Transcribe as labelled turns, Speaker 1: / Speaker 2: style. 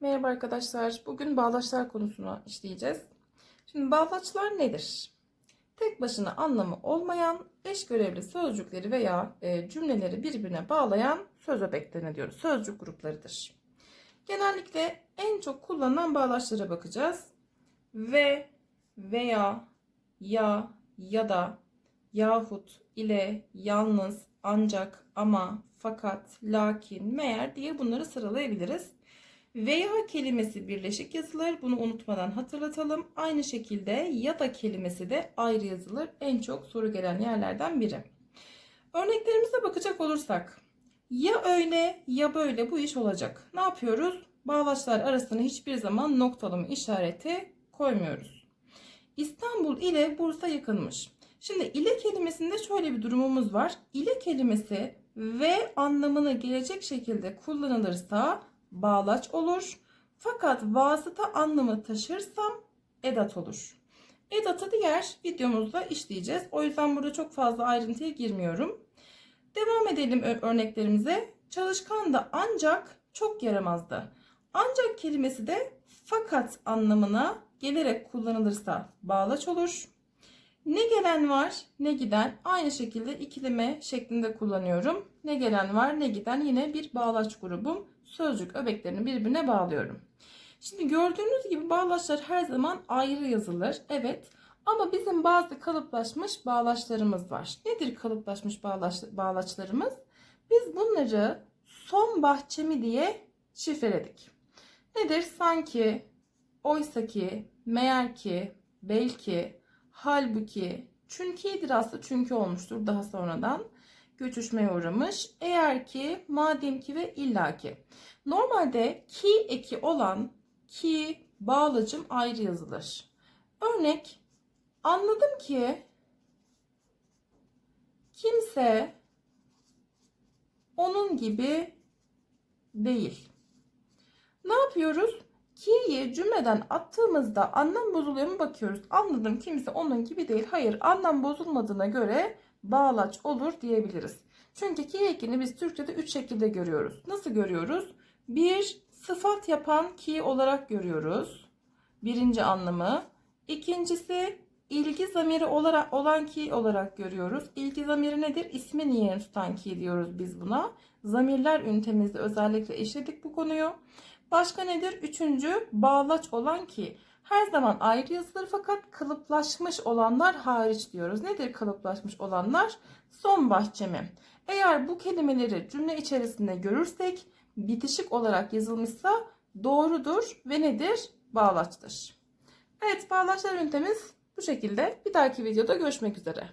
Speaker 1: Merhaba arkadaşlar. Bugün bağlaçlar konusunu işleyeceğiz. Şimdi bağlaçlar nedir? Tek başına anlamı olmayan eş görevli sözcükleri veya e, cümleleri birbirine bağlayan söz öbeklerine diyoruz. Sözcük gruplarıdır. Genellikle en çok kullanılan bağlaçlara bakacağız. Ve, veya, ya, ya da, yahut, ile, yalnız, ancak, ama, fakat, lakin, meğer diye bunları sıralayabiliriz. Veya kelimesi birleşik yazılır. Bunu unutmadan hatırlatalım. Aynı şekilde ya da kelimesi de ayrı yazılır. En çok soru gelen yerlerden biri. Örneklerimize bakacak olursak. Ya öyle ya böyle bu iş olacak. Ne yapıyoruz? Bağlaçlar arasına hiçbir zaman noktalama işareti koymuyoruz. İstanbul ile Bursa yakınmış. Şimdi ile kelimesinde şöyle bir durumumuz var. İle kelimesi ve anlamına gelecek şekilde kullanılırsa bağlaç olur. Fakat vasıta anlamı taşırsam edat olur. Edatı diğer videomuzda işleyeceğiz. O yüzden burada çok fazla ayrıntıya girmiyorum. Devam edelim örneklerimize. Çalışkan da ancak çok yaramazdı. Ancak kelimesi de fakat anlamına gelerek kullanılırsa bağlaç olur. Ne gelen var ne giden aynı şekilde ikileme şeklinde kullanıyorum. Ne gelen var ne giden yine bir bağlaç grubum. Sözcük öbeklerini birbirine bağlıyorum. Şimdi gördüğünüz gibi bağlaçlar her zaman ayrı yazılır. Evet ama bizim bazı kalıplaşmış bağlaçlarımız var. Nedir kalıplaşmış bağlaç, bağlaçlarımız? Biz bunları son bahçemi diye şifreledik. Nedir? Sanki, oysaki, meğer ki, belki, halbuki, çünkü'dir aslında çünkü olmuştur daha sonradan göçüşmeye uğramış. Eğer ki, madem ki ve illaki. Normalde ki eki olan ki bağlacım ayrı yazılır. Örnek anladım ki kimse onun gibi değil. Ne yapıyoruz? Ki'yi cümleden attığımızda anlam bozuluyor mu bakıyoruz. Anladım kimse onun gibi değil. Hayır anlam bozulmadığına göre bağlaç olur diyebiliriz. Çünkü ki ekini biz Türkçe'de 3 şekilde görüyoruz. Nasıl görüyoruz? Bir sıfat yapan ki olarak görüyoruz. Birinci anlamı. İkincisi ilgi zamiri olarak olan ki olarak görüyoruz. İlgi zamiri nedir? İsmin yerini tutan ki diyoruz biz buna. Zamirler ünitemizde özellikle işledik bu konuyu. Başka nedir? Üçüncü bağlaç olan ki. Her zaman ayrı yazılır fakat kalıplaşmış olanlar hariç diyoruz. Nedir kalıplaşmış olanlar? Son bahçemi. Eğer bu kelimeleri cümle içerisinde görürsek bitişik olarak yazılmışsa doğrudur ve nedir? Bağlaçtır. Evet bağlaçlar ünitemiz bu şekilde. Bir dahaki videoda görüşmek üzere.